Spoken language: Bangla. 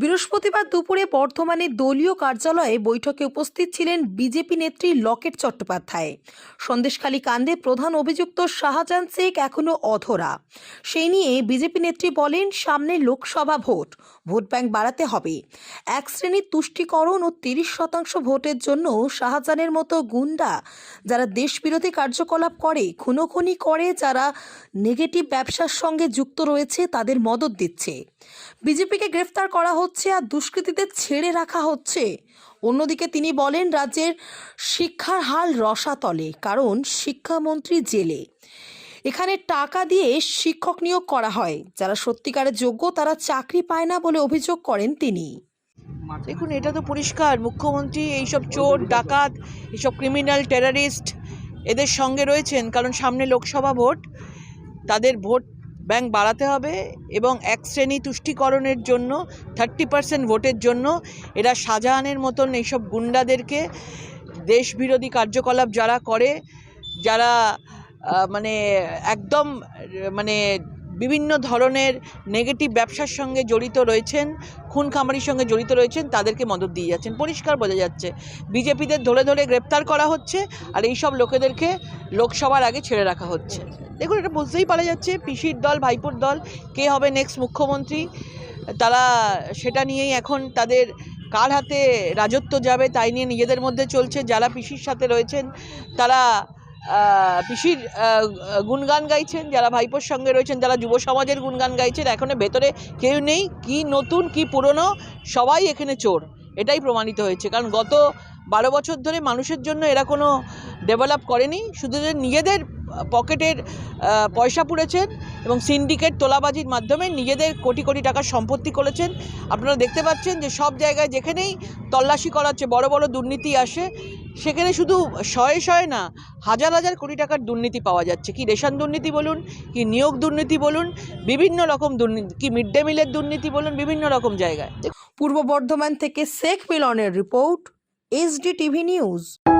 বৃহস্পতিবার দুপুরে বর্ধমানে দলীয় কার্যালয়ে বৈঠকে উপস্থিত ছিলেন বিজেপি নেত্রী লকেট চট্টোপাধ্যায়। সন্দেশখালী কাণ্ডে প্রধান অভিযুক্ত শাহজাহান শেখ এখনও অধরা। সেই নিয়ে বিজেপি নেত্রী বলেন, সামনে লোকসভা ভোট ভোট ব্যাংক বাড়াতে হবে। এক শ্রেণির তুষ্টিকরণ ও তিরিশ শতাংশ ভোটের জন্য শাহজাহানের মতো গুন্ডা যারা দেশবিরোধী কার্যকলাপ করে, খুনোখুনি করে, যারা নেগেটিভ ব্যবসার সঙ্গে যুক্ত রয়েছে, তাদের মদত দিচ্ছে। বিজেপিকে গ্রেফতার করা হচ্ছে আর দুষ্কৃতীদের ছেড়ে রাখা হচ্ছে। অন্যদিকে তিনি বলেন, রাজ্যের শিক্ষার হাল রসাতলে, কারণ শিক্ষামন্ত্রী জেলে। এখানে টাকা দিয়ে শিক্ষক নিয়োগ করা হয়। যারা সত্যিকারের যোগ্য, তারা চাকরি পায় না বলে অভিযোগ করেন তিনি। দেখুন, এটা তো পরিষ্কার। মুখ্যমন্ত্রী, এইসব চোর, ডাকাত, এইসব ক্রিমিনাল টেরারিস্ট এদের সঙ্গে রয়েছেন। কারণ সামনে লোকসভা ভোট, তাদের ভোট ব্যাংক বাড়াতে হবে এবং এক শ্রেণি তুষ্টিকরণের জন্য থার্টি পার্সেন্ট ভোটের জন্য এরা শাহজাহানের মতন এইসব গুন্ডাদেরকে দেশবিরোধী কার্যকলাপ যারা করে, যারা মানে একদম মানে বিভিন্ন ধরনের নেগেটিভ ব্যবসার সঙ্গে জড়িত রয়েছেন, খুন খামারির সঙ্গে জড়িত রয়েছেন, তাদেরকে মদত দিয়ে যাচ্ছেন। পরিষ্কার বোঝা যাচ্ছে, বিজেপিদের ধরে ধরে গ্রেপ্তার করা হচ্ছে আর এই সব লোকেদেরকে লোকসভার আগে ছেড়ে রাখা হচ্ছে। দেখুন, এটা বুঝতেই পারা যাচ্ছে, পিসির দল, ভাইপোর দল, কে হবে নেক্সট মুখ্যমন্ত্রী, তারা সেটা নিয়েই এখন তাদের কার হাতে রাজত্ব যাবে তাই নিয়ে নিজেদের মধ্যে চলছে, যারা পিসির সাথে রয়েছেন, তারা পিসির গুণগান গাইছেন, যারা ভাইপোর সঙ্গে রয়েছেন, যারা যুব সমাজের গুণগান গাইছেন, এখনও ভেতরে কেউ নেই। কি নতুন, কি পুরনো, সবাই এখানে চোর। এটাই প্রমাণিত হয়েছে। কারণ গত বারো বছর ধরে মানুষের জন্য এরা কোনো ডেভেলপ করেনি। শুধু যে নিজেদের পকেটের পয়সা পুড়েছেন এবং সিন্ডিকেট তোলাবাজির মাধ্যমে নিজেদের কোটি কোটি টাকার সম্পত্তি করেছেন। আপনারা দেখতে পাচ্ছেন যে সব জায়গায় যেখানেই তল্লাশি করা হচ্ছে বড় বড় দুর্নীতি আসে সেখানে শুধু শয়ে শয়ে না, হাজার হাজার কোটি টাকার দুর্নীতি পাওয়া যাচ্ছে। কি রেশন দুর্নীতি বলুন, কি নিয়োগ দুর্নীতি বলুন, বিভিন্ন রকম দুর্নীতি, কি মিড ডে মিলের দুর্নীতি বলুন, বিভিন্ন রকম জায়গায়। পূর্ব বর্ধমান থেকে শেখ মিলনের রিপোর্ট এসডি টিভি নিউজ।